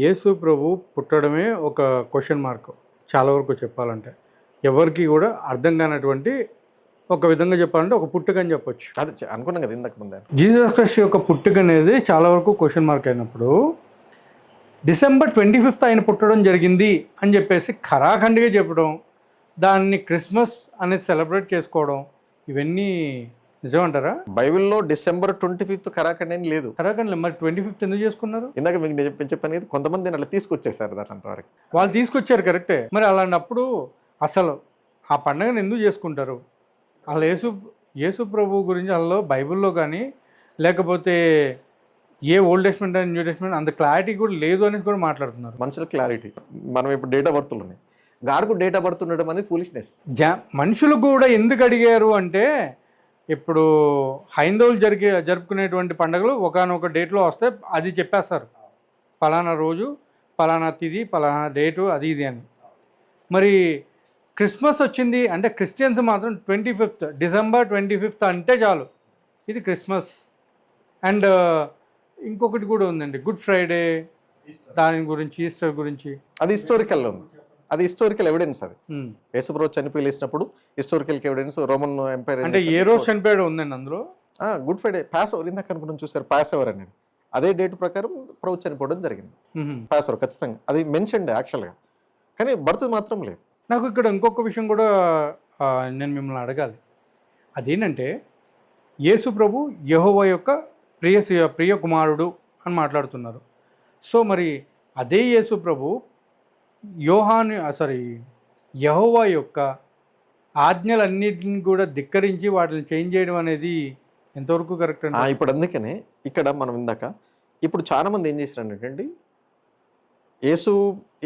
యేసు ప్రభు పుట్టడమే ఒక question mark. చాలా వరకు చెప్పాలంటే. ఎవరికి కూడా అర్థం కానటువంటి ఒక విధంగా చెప్పాలంటే ఒక పుట్టుక అని చెప్పొచ్చు. అది అనుకున్నాం కదా ఇందాక ముందే. జీసస్ క్రైస్ట్ యొక్క పుట్టుక అనేది చాలా వరకు క్వశ్చన్ మార్క్ అయినప్పుడు డిసెంబర్ ట్వంటీ ఫిఫ్త్ ఆయన పుట్టడం జరిగింది అని చెప్పేసి ఖరాఖండిగా చెప్పడం దాన్ని క్రిస్మస్ అనేది సెలబ్రేట్ చేసుకోవడం ఇవన్నీ నిజమంటారా? బైబిల్లో డిసెంబర్ ట్వంటీ ఫిఫ్త్ కరాకండి అని లేదు. ఖరాఖండి మరి ట్వంటీ ఫిఫ్త్ ఎందుకు చేసుకున్నారు? ఇందాక మీకు నేను చెప్పి చెప్పాను కొంతమంది అట్లా తీసుకొచ్చేసారు దాని అంతవరకు. వాళ్ళు తీసుకొచ్చారు కరెక్టే. మరి అలాంటప్పుడు అసలు ఆ పండుగను ఎందుకు చేసుకుంటారు? అసలు యేసు యేసు ప్రభు గురించి అందులో బైబిల్లో కానీ లేకపోతే ఏ old testament and new testament అంత క్లారిటీ కూడా లేదు అనేసి కూడా మాట్లాడుతున్నారు. మనుషుల క్లారిటీ. మనం ఇప్పుడు డేట్ ఆఫ్ బర్త్లు ఉన్నాయి. గాడుకు డేట్ ఆఫ్ బర్త్ ఉండడం అనేది ఫూలిష్నెస్. జా మనుషులు కూడా ఎందుకు అడిగారు అంటే ఇప్పుడు హైందవులు జరిగే జరుపుకునేటువంటి పండుగలు ఒకనొక డేట్లో వస్తే అది చెప్పేస్తారు. పలానా రోజు పలానా తిది పలానా డేటు అది ఇది అని. మరి క్రిస్మస్ వచ్చింది అంటే క్రిస్టియన్స్ మాత్రం twenty fifth December twenty fifth అంటే చాలు. ఇది క్రిస్మస్. అండ్ ఇంకొకటి కూడా ఉందండి గుడ్ ఫ్రైడే దాని గురించి ఈస్టర్ గురించి. అది హిస్టారికల్ ఉంది. అది హిస్టారికల్ ఎవిడెన్స్ అది. ఉమ్. యేసుప్రభు చనిపోయి లేచినప్పుడు హిస్టారికల్ ఎవిడెన్స్ రోమన్ ఎంపైర్ అంటే ఏ రోజు చనిపోయాడు ఉందండి అందులో? గుడ్ ఫ్రైడే పాస్ ఓవర్ ఇందాక అనుకున్నాం చూసారు పాస్ ఓవర్ అనేది. అదే డేట్ ప్రకారం ప్రభు చనిపోవడం జరిగింది. పాస్ ఓవర్ ఖచ్చితంగా. అది మెన్షన్ యాక్చువల్గా కానీ బర్త్ మాత్రం లేదు. నాకు ఇక్కడ ఇంకొక విషయం కూడా నేను మిమ్మల్ని అడగాలి. అదేంటంటే యేసు ప్రభు యెహోవా యొక్క ప్రియ ప్రియ కుమారుడు అని మాట్లాడుతున్నారు. సో మరి అదే యేసు ప్రభు యోహాను సారీ యెహోవా యొక్క ఆజ్ఞలన్నిటిని కూడా ధిక్కరించి వాటిని చేంజ్ చేయడం అనేది ఎంతవరకు కరెక్ట్ అండి ఇప్పుడు అందుకనే ఇక్కడ మనం ఇందాక ఇప్పుడు చాలా మంది ఏం చేశారంటే యేసు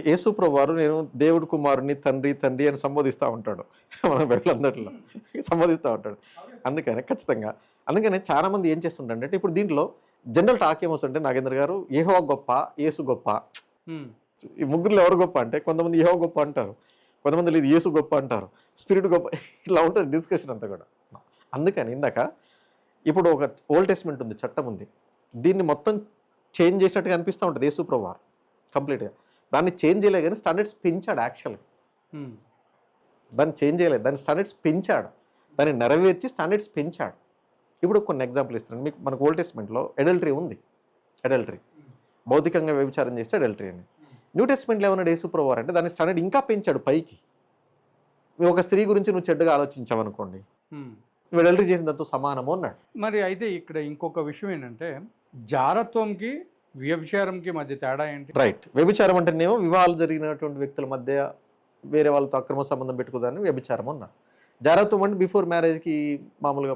యేసు ప్రభు వారు నేను దేవుడి కుమారుని తండ్రి తండ్రి అని సంబోధిస్తూ ఉంటాడు. మన బైబిల్ సంబోధిస్తూ ఉంటాడు. అందుకనే ఖచ్చితంగా అందుకనే చాలా మంది ఏం చేస్తుంటారంటే ఇప్పుడు దీంట్లో జనరల్ టాక్ ఏమొస్తుంటే నాగేంద్ర గారు ఏహో గొప్ప యేసు గొప్ప. ఈ ముగ్గురులో ఎవరు గొప్ప అంటే కొంతమంది ఏహో గొప్ప అంటారు కొంతమంది లేదు యేసు గొప్ప అంటారు. స్పిరిట్ గొప్ప ఇట్లా ఉంటుంది డిస్కషన్ అంతా కూడా. అందుకని ఇందాక ఇప్పుడు ఒక ఓల్డ్ టెస్ట్మెంట్ ఉంది చట్టం ఉంది. దీన్ని మొత్తం చేంజ్ చేసినట్టుగా అనిపిస్తూ ఉంటుంది యేసు ప్రభు వారు కంప్లీట్గా దాన్ని చేంజ్ చేయలేదు కానీ స్టాండర్డ్స్ పెంచాడు యాక్చువల్గా. దాన్ని చేంజ్ చేయలేదు. దాని స్టాండర్డ్స్ పెంచాడు. దాన్ని నెరవేర్చి స్టాండర్డ్స్ పెంచాడు. ఇప్పుడు కొన్ని ఎగ్జాంపుల్ ఇస్తున్నాను మీకు మనకు ఓల్డ్ టెస్ట్మెంట్లో ఎడల్టరీ ఉంది. ఎడల్టరీ భౌతికంగా వ్యభిచారం చేస్తే ఎడల్టరీ అని. న్యూ టెస్ట్మెంట్లో ఏమన్నా యేసు ప్రభు వారు అంటే దాని స్టాండర్డ్ ఇంకా పెంచాడు పైకి. ఒక స్త్రీ గురించి నువ్వు చెడ్డగా ఆలోచించావనుకోండి ఎడల్టరీ చేసిన దాంతో సమానము అన్నాడు. మరి అయితే ఇక్కడ ఇంకొక విషయం ఏంటంటే జారత్వంకి వ్యభిచారంకి మధ్య తేడా ఏంటి? రైట్ వ్యభిచారం అంటేనేమో వివాహాలు జరిగినటువంటి వ్యక్తుల మధ్య వేరే వాళ్ళతో అక్రమ సంబంధం పెట్టుకోదాన్ని వ్యభిచారం అన్నా జాగ్రత్తం అంటే బిఫోర్ మ్యారేజ్కి మామూలుగా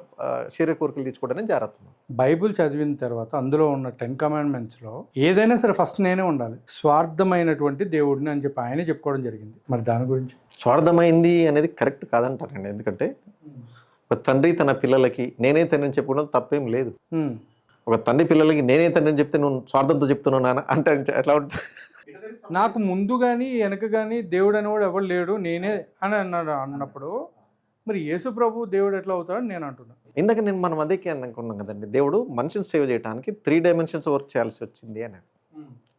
శరీర కోరికలు తీసుకోవడానికి జాగ్రత్తం బైబిల్ చదివిన తర్వాత అందులో ఉన్న టెన్ కమాండ్మెంట్స్లో ఏదైనా సరే ఫస్ట్ నేనే ఉండాలి. స్వార్థమైనటువంటి దేవుడిని అని చెప్పి ఆయనే చెప్పుకోవడం జరిగింది. మరి దాని గురించి? స్వార్థమైంది అనేది కరెక్ట్ కాదంటారండి. ఎందుకంటే ఒక తండ్రి తన పిల్లలకి నేనే తండ్రి అని చెప్పుకోవడం తప్పేం లేదు. ఒక తండ్రి పిల్లలకి నేనే తండ్రి అని చెప్తే నువ్వు స్వార్థంతో చెప్తున్నావు నాన్న అంటే ఎట్లా ఉంటుంది నాకు ముందు కానీ వెనక కానీ దేవుడు అనేవాడు ఎవరు లేడు. నేనే అని అన్నాడు అన్నప్పుడు మరి యేసు ప్రభు దేవుడు ఎట్లా అవుతాడని నేను అంటున్నాను ఇందాక నేను మనం అదే అనుకున్నాం కదండి దేవుడు మనిషిని సేవ్ చేయడానికి త్రీ డైమెన్షన్స్ వర్క్ చేయాల్సి వచ్చింది అనేది.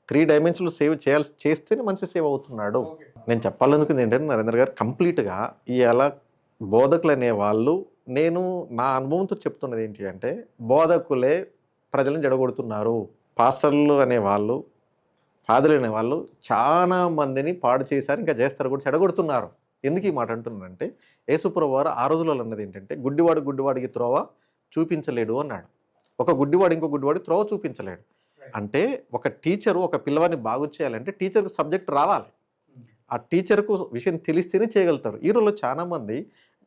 త్రీ డైమెన్షన్లు సేవ్ చేయాల్సి చేస్తేనే మనిషి సేవ్ అవుతున్నాడు. నేను చెప్పాలనుకుంది ఏంటంటే నరేంద్ర గారు కంప్లీట్గా ఈ ఎలా బోధకులు అనే వాళ్ళు నేను నా అనుభవంతో చెప్తున్నది ఏంటి అంటే బోధకులే ప్రజలను జడగొడుతున్నారు పాస్టర్లు అనేవాళ్ళు ఫాదర్లు అనేవాళ్ళు చాలా మందిని పాడు చేశారు ఇంకా చేస్తారు కూడా చెడగొడుతున్నారు. ఎందుకు ఈ మాట అంటున్నానంటే యేసుప్రభు వారు ఆ రోజులలో అన్నది ఏంటంటే గుడ్డివాడు గుడ్డివాడికి త్రోవ చూపించలేడు అన్నాడు. ఒక గుడ్డివాడు ఇంకో గుడ్డివాడి త్రోవ చూపించలేడు. అంటే ఒక టీచరు ఒక పిల్లవాడిని బాగు చేయాలంటే టీచర్కు సబ్జెక్ట్ రావాలి. ఆ టీచర్కు విషయం తెలిస్తేనే చేయగలుగుతారు. ఈ రోజుల్లో చాలా మంది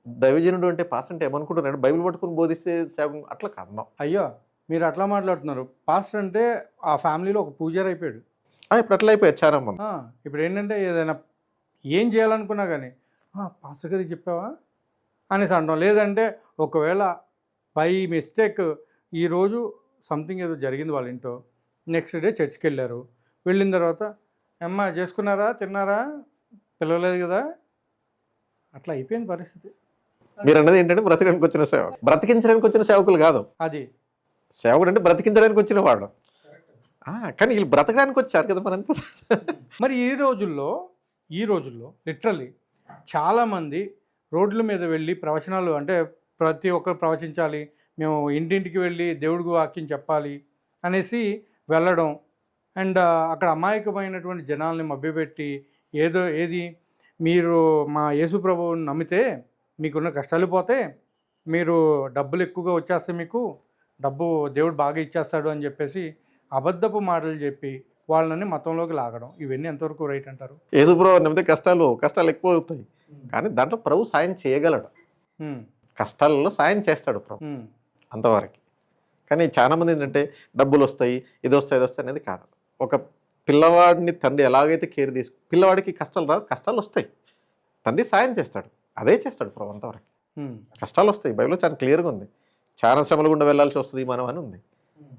దైవజనుడు అంటే పాస్ అంటే ఏమనుకుంటున్నాడు బైబిల్ పట్టుకుని బోధిస్తే సేవకం అట్లా కాదు. అయ్యో మీరు అట్లా మాట్లాడుతున్నారు. పాస్టర్ అంటే ఆ ఫ్యామిలీలో ఒక పూజారి అయిపోయాడు. ఇప్పుడు అట్లా అయిపోయారు చాలా మంది. ఆ, ఇప్పుడు ఏంటంటే ఏదైనా ఏం చేయాలనుకున్నా కానీ "ఆ, పాస్టర్ గారికి చెప్పావా? అనేసి అంటాం. లేదంటే ఒకవేళ బై మిస్టేక్ ఈరోజు సంథింగ్ ఏదో జరిగింది వాళ్ళ ఇంట్లో. నెక్స్ట్ డే చర్చ్కి వెళ్ళారు వెళ్ళిన తర్వాత అమ్మ చేసుకున్నారా? తిన్నారా? పిలవలేదు కదా? అట్లా అయిపోయింది పరిస్థితి. మీరు అన్నది ఏంటంటే బ్రతకడానికి వచ్చిన సేవ బ్రతికించడానికి వచ్చిన సేవకులు కాదు. అది. సేవకుడు అంటే బ్రతికించడానికి వచ్చిన వాడు. కానీ వీళ్ళు బ్రతకడానికి వచ్చారు కదా మరంతా మరి ఈ రోజుల్లో ఈ రోజుల్లో లిటరల్లీ చాలామంది రోడ్ల మీద వెళ్ళి ప్రవచనాలు అంటే ప్రతి ఒక్కరు ప్రవచించాలి మేము ఇంటింటికి వెళ్ళి దేవుడికి వాక్యం చెప్పాలి అనేసి వెళ్ళడం. అండ్ అక్కడ అమాయకమైనటువంటి జనాల్ని మభ్యపెట్టి ఏదో ఏది మీరు మా యేసు ప్రభువుని నమ్మితే మీకున్న కష్టాలు పోతే మీరు డబ్బులు ఎక్కువగా వచ్చేస్తే మీకు డబ్బు దేవుడు బాగా ఇచ్చేస్తాడు అని చెప్పేసి అబద్ధపు మాటలు చెప్పి వాళ్ళని మతంలోకి లాగడం. ఇవన్నీ ఎంతవరకు రైట్ అంటారు? యేసుప్రభు నమ్మితే కష్టాలు కష్టాలు ఎక్కువ అవుతాయి. కానీ దాంట్లో ప్రభు సాయం చేయగలడు. కష్టాలలో సాయం చేస్తాడు ప్రభు. అంతవరకు. కానీ చాలా మంది ఏంటంటే డబ్బులు వస్తాయి ఇది వస్తాయి ఇది వస్తాయి అనేది కాదు. ఒక పిల్లవాడిని తండ్రి ఎలాగైతే కేర్ తీసుకు పిల్లవాడికి కష్టాలు రావు కష్టాలు వస్తాయి. తండ్రి సాయం చేస్తాడు. అదే చేస్తాడు ప్రభు అంతవరకు. కష్టాలు వస్తాయి. బైబిల్లో చాలా క్లియర్గా ఉంది. చాలా శ్రమల గుండా వెళ్ళాల్సి వస్తుంది మనం అని ఉంది.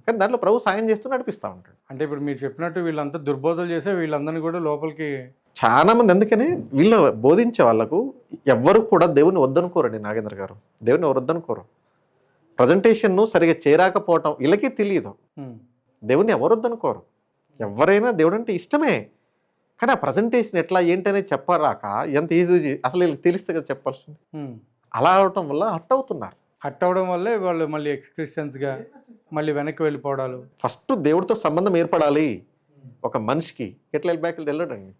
కానీ దాంట్లో ప్రభు సాయం చేస్తూ నడిపిస్తూ ఉంటాడు. అంటే ఇప్పుడు మీరు చెప్పినట్టు వీళ్ళంతా దుర్బోధలు చేసే వీళ్ళందరినీ కూడా లోపలికి చాలా మంది అందుకనే వీళ్ళు బోధించే వాళ్ళకు ఎవ్వరు కూడా దేవుని వద్దనుకోరండి నాగేంద్ర గారు. దేవుని ఎవరు వద్దనుకోరు. ప్రజెంటేషన్ను సరిగా చేరాకపోవటం వీళ్ళకి తెలియదు దేవుని ఎవరు వద్దనుకోరు. ఎవరైనా దేవుడు అంటే ఇష్టమే. కానీ ఆ ప్రజెంటేషన్ ఎట్లా ఏంటనే చెప్పరాక ఎంత ఈజీ అసలు వీళ్ళకి తెలిస్తే కదా చెప్పాల్సింది. అలా అవటం వల్ల హట్ అవుతున్నారు. హట్ అవడం వల్లే వాళ్ళు మళ్ళీ ఎక్స్ క్రిస్టియన్స్గా మళ్ళీ వెనక్కి వెళ్ళిపోవడాలు. ఫస్ట్ దేవుడితో సంబంధం ఏర్పడాలి. ఒక మనిషికి ఎట్లా వెళ్ళి బ్యాక్ వెళ్ళడండి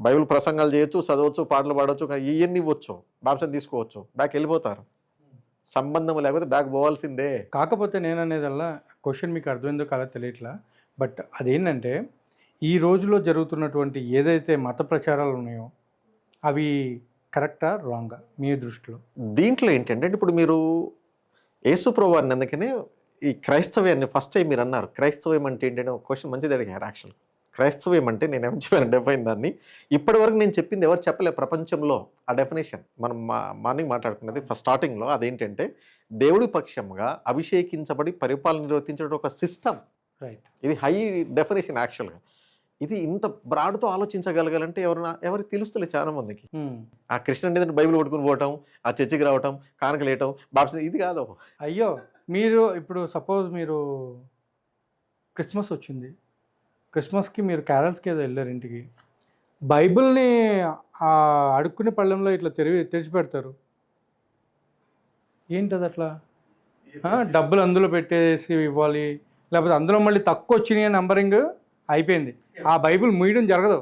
బైబిల్ ప్రసంగాలు చేయొచ్చు చదవచ్చు పాటలు పాడవచ్చు ఇవన్నీ ఇవ్వచ్చు. బాప్సం తీసుకోవచ్చు. బ్యాక్ వెళ్ళిపోతారు. సంబంధం లేకపోతే బ్యాక్ పోవాల్సిందే. కాకపోతే నేను అనేదల్లా క్వశ్చన్ మీకు అర్థమైందో కాదో తెలియట్లా బట్ అదేంటంటే ఈ రోజులో జరుగుతున్నటువంటి ఏదైతే మత ప్రచారాలు ఉన్నాయో అవి కరెక్టా రాంగా? మీ దృష్టిలో? దీంట్లో ఏంటంటే ఇప్పుడు మీరు యేసుప్రభు వారిని అందుకనే ఈ క్రైస్తవ్యాన్ని ఫస్ట్ టైం మీరు అన్నారు. క్రైస్తవ్యం అంటే ఏంటంటే ఒక క్వశ్చన్ మంచిది అడిగారు యాక్చువల్. క్రైస్తవ్యం అంటే నేను ఏం చెప్పాను డెఫైన్ దాన్ని. ఇప్పటివరకు నేను చెప్పింది ఎవరు చెప్పలే ప్రపంచంలో ఆ డెఫినేషన్ మనం మా మార్నింగ్ మాట్లాడుకున్నది ఫస్ట్ స్టార్టింగ్లో అదేంటంటే దేవుడి పక్షంగా అభిషేకించబడి పరిపాలన నిర్వర్తించడం ఒక సిస్టమ్. రైట్. ఇది హై డెఫినేషన్ యాక్చువల్గా. ఇది ఇంత బ్రాడ్తో ఆలోచించగలగాలంటే ఎవరు ఎవరికి తెలుస్తలే చాలా మందికి. ఆ కృష్ణ అంటే బైబిల్ పట్టుకుని పోవటం ఆ చర్చికి రావటం కానకలేయటం బాప్స్ ఇది కాదు అయ్యో మీరు ఇప్పుడు సపోజ్ మీరు క్రిస్మస్ వచ్చింది. క్రిస్మస్కి మీరు క్యారల్స్కి ఏదో వెళ్ళారు ఇంటికి. బైబిల్ని ఆ అడుక్కునే పళ్ళెంలో ఇట్లా తెరివి తెరిచిపెడతారు ఏంటది అట్లా? డబ్బులు అందులో పెట్టేసి ఇవ్వాలి లేకపోతే అందులో మళ్ళీ తక్కువ వచ్చినాయి నంబరింగ్? అయిపోయింది. ఆ బైబిల్ ముయ్యడం జరగదు.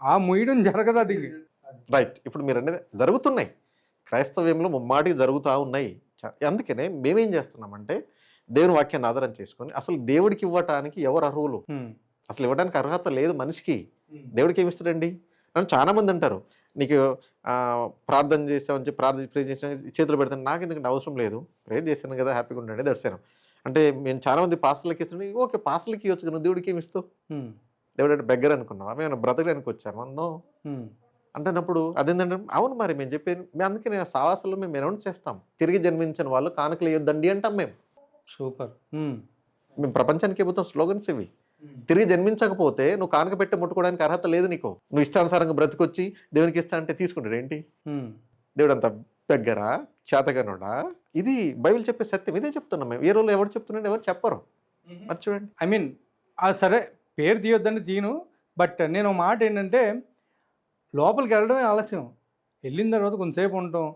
ఆ ముయ్యడం జరగదు అది. రైట్ ఇప్పుడు మీరు అనేది జరుగుతున్నాయి. క్రైస్తవ్యంలో ముమ్మాటికి జరుగుతూ ఉన్నాయి. అందుకనే మేమేం చేస్తున్నామంటే దేవుని వాక్యాన్ని ఆధారం చేసుకొని అసలు దేవుడికి ఇవ్వటానికి ఎవరు అర్హులు. అసలు ఇవ్వడానికి అర్హత లేదు మనిషికి. దేవుడికి ఏమి ఇస్తాడండి? నన్ను చాలా మంది అంటారు నీకు ప్రార్థన చేస్తామని చెప్పి ప్రార్థన ప్రే చేసిన చేతులు పెడతాను నాకు ఎందుకంటే అవసరం లేదు ప్రేర్ చేశాను కదా హ్యాపీగా ఉండండి దర్శనం అంటే మేము చాలా మంది పాస్టర్లకి ఇస్తున్నాం ఓకే పాస్టర్లకి ఇవ్వచ్చు కదా, దేవుడికి ఏమి ఇస్తావు. దేవుడు అంటే బెగ్గర అనుకున్నావా మేము బ్రతకడానికి వచ్చాము? అన్నో. అంటున్నప్పుడు అదేంటంటే అవును మరి మేము చెప్పేది మేము అందుకే నేను సావాసాలు మేము అనౌన్స్ చేస్తాం తిరిగి జన్మించిన వాళ్ళు కానుకలు ఇవ్వద్దండి అంటాం మేము. సూపర్. మేము ప్రపంచానికి ఇవ్వతాం స్లోగన్స్ ఇవి. తిరిగి జన్మించకపోతే నువ్వు కానుక పెట్టి ముట్టుకోవడానికి అర్హత లేదు నీకు. నువ్వు ఇష్టానుసారంగా బ్రతికొచ్చి దేవునికి ఇస్తా అంటే తీసుకుంటాడు. ఏంటి. దేవుడు అంత దగ్గర చేతగనుడా? ఇది బైబిల్ చెప్పే సత్యం. ఇదే చెప్తున్నాం మేము. ఏ రోజులు ఎవరు చెప్తున్నాడు ఎవరు చెప్పరు. మరి చూడండి. ఐ మీన్ సరే పేరు తీయొద్దని తీయను బట్ నేను మాట ఏంటంటే లోపలికి వెళ్ళడమే ఆలస్యం. వెళ్ళిన తర్వాత కొంతసేపు ఉంటాం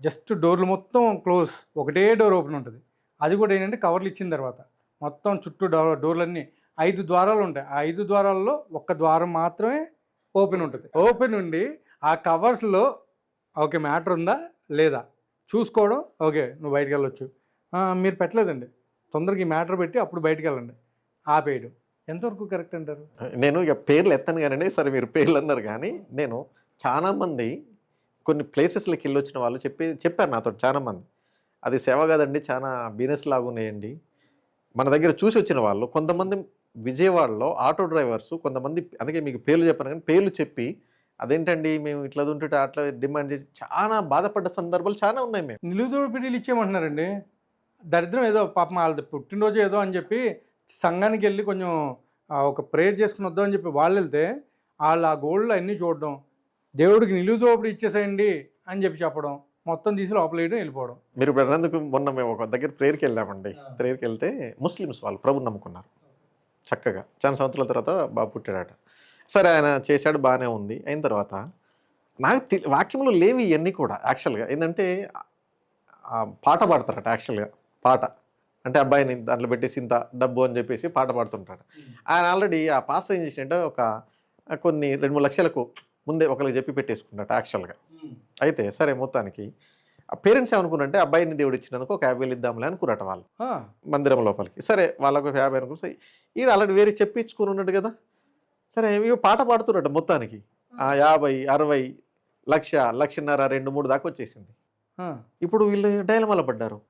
జస్ట్ డోర్లు మొత్తం క్లోజ్ ఒకటే డోర్ ఓపెన్ ఉంటుంది. అది కూడా ఏంటంటే కవర్లు ఇచ్చిన తర్వాత. మొత్తం చుట్టూ డోర్ డోర్లన్నీ ఐదు ద్వారాలు ఉంటాయి. ఆ ఐదు ద్వారాల్లో ఒక్క ద్వారం మాత్రమే ఓపెన్ ఉంటుంది. ఓపెన్ ఉండి ఆ కవర్స్లో ఓకే మ్యాటర్ ఉందా? లేదా? చూసుకోవడం ఓకే నువ్వు బయటకు వెళ్ళొచ్చు. మీరు పెట్టలేదండి. తొందరగా ఈ మ్యాటర్ పెట్టి అప్పుడు బయటికి వెళ్ళండి. ఆపేయడం. ఎంతవరకు కరెక్ట్ అంటారు? నేను ఇక పేర్లు ఎత్తాను కానీ సరే మీరు పేర్లు అన్నారు కానీ నేను చాలామంది కొన్ని ప్లేసెస్లకి వెళ్ళి వచ్చిన వాళ్ళు చెప్పి చెప్పారు నాతో చాలామంది. అది సేవ కాదండి చాలా బిజినెస్ లాగా ఉన్నాయండి మన దగ్గర చూసి వచ్చిన వాళ్ళు కొంతమంది విజయవాడలో ఆటో డ్రైవర్స్ కొంతమంది అందుకే మీకు పేర్లు చెప్పాను కానీ పేర్లు చెప్పి అదేంటండి మేము ఇట్లా ఉంటుంటే అట్లా డిమాండ్ చేసి చాలా బాధపడ్డ సందర్భాలు చాలా ఉన్నాయి మేము. నిలువుదోడు పిడిలు ఇచ్చేయమంటున్నారండి. దరిద్రం ఏదో పాపం వాళ్ళది పుట్టినరోజు ఏదో అని చెప్పి సంఘానికి వెళ్ళి కొంచెం ఒక ప్రేయర్ చేసుకుని వద్దాం అని చెప్పి వాళ్ళు వెళ్తే వాళ్ళు ఆ గోల్డ్లో అన్నీ చూడడం దేవుడికి నిలువుదోపిడి ఇచ్చేసేయండి అని చెప్పి చెప్పడం మొత్తం తీసి లోపలేయడం వెళ్ళిపోవడం. మీరు ఇప్పుడు అన్నందుకు మొన్న మేము ఒక దగ్గర ప్రేయర్కి వెళ్ళామండి. ప్రేయర్కి వెళ్తే ముస్లిమ్స్ వాళ్ళు ప్రభుని నమ్ముకున్నారు. చక్కగా. చాలా సంవత్సరాల తర్వాత బాబు పుట్టాడట. సరే ఆయన చేశాడు బాగానే ఉంది. అయిన తర్వాత నాకు వాక్యంలో లేవు ఇవన్నీ కూడా యాక్చువల్గా ఏంటంటే పాట పాడతారట యాక్చువల్గా పాట. అంటే అబ్బాయిని దాంట్లో పెట్టేసి ఇంత డబ్బు అని చెప్పేసి పాట పాడుతుంటాడు. ఆయన ఆల్రెడీ ఆ పాస్టర్ ఏం చేసింటే ఒక కొన్ని రెండు మూడు లక్షలకు ముందే ఒకరికి చెప్పి పెట్టేసుకున్నట్టు యాక్చువల్గా అయితే సరే మొత్తానికి ఆ పేరెంట్స్ ఏమనుకున్నారంటే అబ్బాయిని దేవుడు ఇచ్చినందుకు ఒక యాభై వేలు ఇద్దాంలే అనుకున్నట వాళ్ళు. మందిరం లోపలికి. సరే వాళ్ళకు ఒక యాభై అనుకుని సరే. ఈడు ఆల్రెడీ వేరే చెప్పించుకుని ఉన్నాడు కదా. సరే ఇవి పాట పాడుతున్నాడు మొత్తానికి. ఆ. యాభై అరవై లక్ష లక్షన్నర రెండు మూడు దాకా వచ్చేసింది. ఇప్పుడు వీళ్ళు డైలమాల పడ్డారు.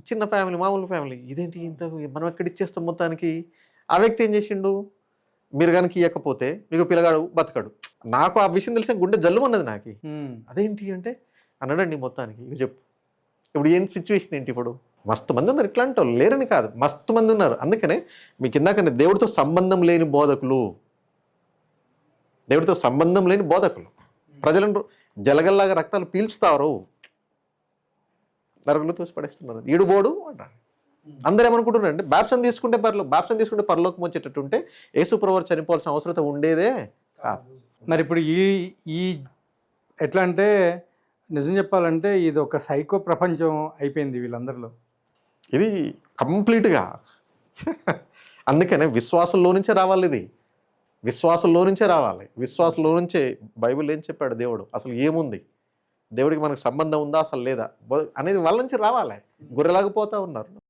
చిన్న ఫ్యామిలీ మామూలు ఫ్యామిలీ. ఇదేంటి ఇంత మనం ఎక్కడ ఇచ్చేస్తాం మొత్తానికి? ఆ వ్యక్తి ఏం చేసిండు? మీరు కనుక ఇవ్వకపోతే మీకు పిల్లగాడు బతకడు. నాకు ఆ విషయం తెలిసిన గుండె జల్లుమన్నది నాకు. అదేంటి అంటే అన్నాడండి మొత్తానికి. ఇక చెప్పు. ఇప్పుడు ఏం సిచ్యువేషన్ ఏంటి ఇప్పుడు? మస్తు మంది ఉన్నారు. ఇట్లాంటి వాళ్ళు లేరని కాదు. మస్తు మంది ఉన్నారు. అందుకనే మీకు ఇందాకనే దేవుడితో సంబంధం లేని బోధకులు. దేవుడితో సంబంధం లేని బోధకులు. ప్రజలను జలగల్లాగా రక్తాలు పీల్చుతారు. నరకులు తోసిపడేస్తున్నారు. ఈడు బోడు అంటారు. అందరూ ఏమనుకుంటున్నారు అంటే బాప్సం తీసుకుంటే పర్లో బాప్సం తీసుకుంటే పరలోకం వచ్చేటట్టు ఉంటే యేసుప్రవర్ చనిపోవాల్సిన అవసరం ఉండేదే కాదు. మరి ఇప్పుడు ఈ ఈ ఎట్లా అంటే నిజం చెప్పాలంటే ఇది ఒక సైకో ప్రపంచం అయిపోయింది వీళ్ళందరిలో. ఇది కంప్లీట్గా. అందుకనే విశ్వాసంలో నుంచే రావాలి ఇది. విశ్వాసంలో నుంచే రావాలి. విశ్వాసంలో నుంచే బైబిల్ ఏం చెప్పాడు దేవుడు? అసలు ఏముంది? దేవుడికి మనకు సంబంధం ఉందా? అసలు లేదా? అనేది వాళ్ళ నుంచి రావాలి. గుర్రెలాగిపోతూ ఉన్నారు.